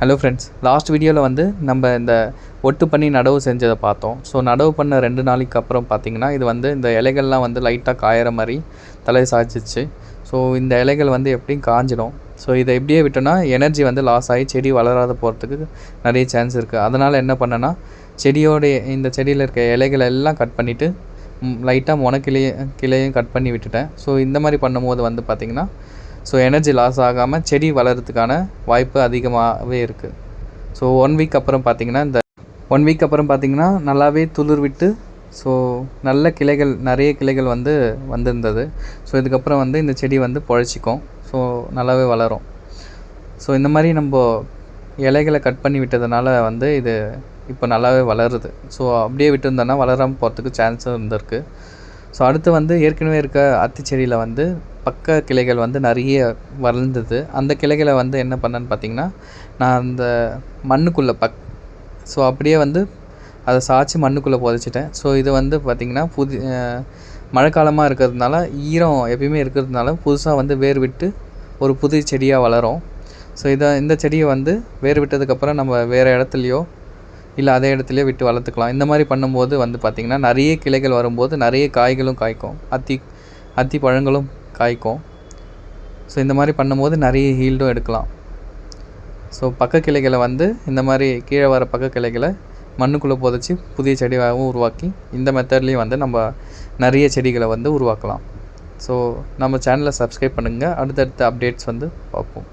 Hello friends last வீடியோவில் வந்து நம்ம இந்த ஒட்டு பண்ணி நடவு செஞ்சதை பார்த்தோம். ஸோ நடவு பண்ண ரெண்டு நாளைக்கு அப்புறம் பார்த்தீங்கன்னா இது வந்து இந்த இலைகள்லாம் வந்து லைட்டாக காயிற மாதிரி தலை சாய்ச்சிச்சு. ஸோ இந்த இலைகள் வந்து எப்படியும் காஞ்சிடும். ஸோ இதை எப்படியே விட்டோன்னா எனர்ஜி வந்து லாஸ் ஆகி செடி வளராத போகிறதுக்கு நிறைய சான்ஸ் இருக்குது அதனால் என்ன பண்ணேன்னா செடியோடைய இந்த செடியில் இருக்க இலைகளை எல்லாம் கட் பண்ணிவிட்டு லைட்டாக முனக்கிளையும் கிளையும் கட் பண்ணி விட்டுட்டேன். ஸோ இந்த மாதிரி பண்ணும்போது வந்து பார்த்திங்கன்னா ஸோ எனர்ஜி லாஸ் ஆகாமல் செடி வளர்கிறதுக்கான வாய்ப்பு அதிகமாகவே இருக்குது ஸோ ஒன் வீக் அப்புறம் பார்த்திங்கன்னா இந்த ஒன் வீக் அப்புறம் பார்த்திங்கன்னா நல்லாவே துளிர் விட்டு ஸோ நல்ல கிளைகள் நிறைய கிளைகள் வந்து வந்திருந்தது. ஸோ இதுக்கப்புறம் வந்து இந்த செடி வந்து பொழைச்சிக்கும். ஸோ நல்லாவே வளரும். ஸோ இந்த மாதிரி நம்ம இலைகளை கட் பண்ணி விட்டதுனால வந்து இது இப்போ நல்லாவே வளருது. ஸோ அப்படியே விட்டுருந்தோன்னா வளராமல் போகிறதுக்கு சான்ஸும் இருந்திருக்கு. ஸோ அடுத்து வந்து ஏற்கனவே இருக்க அத்தி செடியில் வந்து பக்க கிளைகள் வந்து நிறைய வளர்ந்தது. அந்த கிளைகளை வந்து என்ன பண்ணேன்னு பார்த்தீங்கன்னா நான் அந்த மண்ணுக்குள்ளே பக் ஸோ அப்படியே வந்து அதை சாய்ச்சி மண்ணுக்குள்ளே புதைச்சிட்டேன். ஸோ இது வந்து பார்த்திங்கன்னா புது மழைக்காலமாக இருக்கிறதுனால ஈரம் எப்பயுமே இருக்கிறதுனால புதுசாக வந்து வேர் விட்டு ஒரு புது செடியாக வளரும். ஸோ இதை இந்த செடியை வந்து வேர் விட்டதுக்கப்புறம் நம்ம வேறு இடத்துலையோ இல்லை அதே இடத்துலையோ விட்டு வளர்த்துக்கலாம். இந்த மாதிரி பண்ணும்போது வந்து பார்த்திங்கன்னா நிறைய கிளைகள் வரும்போது நிறைய காய்களும் காய்க்கும். அத்தி அத்தி பழங்களும் காய்க்கும். ஸோ இந்த மாதிரி பண்ணும்போது நிறைய ஹீல்டும் எடுக்கலாம். ஸோ பக்க கிளைகளை வந்து இந்த மாதிரி கீழே வர பக்க கிளைகளை மண்ணுக்குள்ளே புதைச்சி புதிய செடியாகவும் உருவாக்கி இந்த மெத்தட்லேயும் வந்து நம்ம நிறைய செடிகளை வந்து உருவாக்கலாம். ஸோ நம்ம சேனலை சப்ஸ்கிரைப் பண்ணுங்கள் அடுத்தடுத்த அப்டேட்ஸ் வந்து பார்ப்போம்.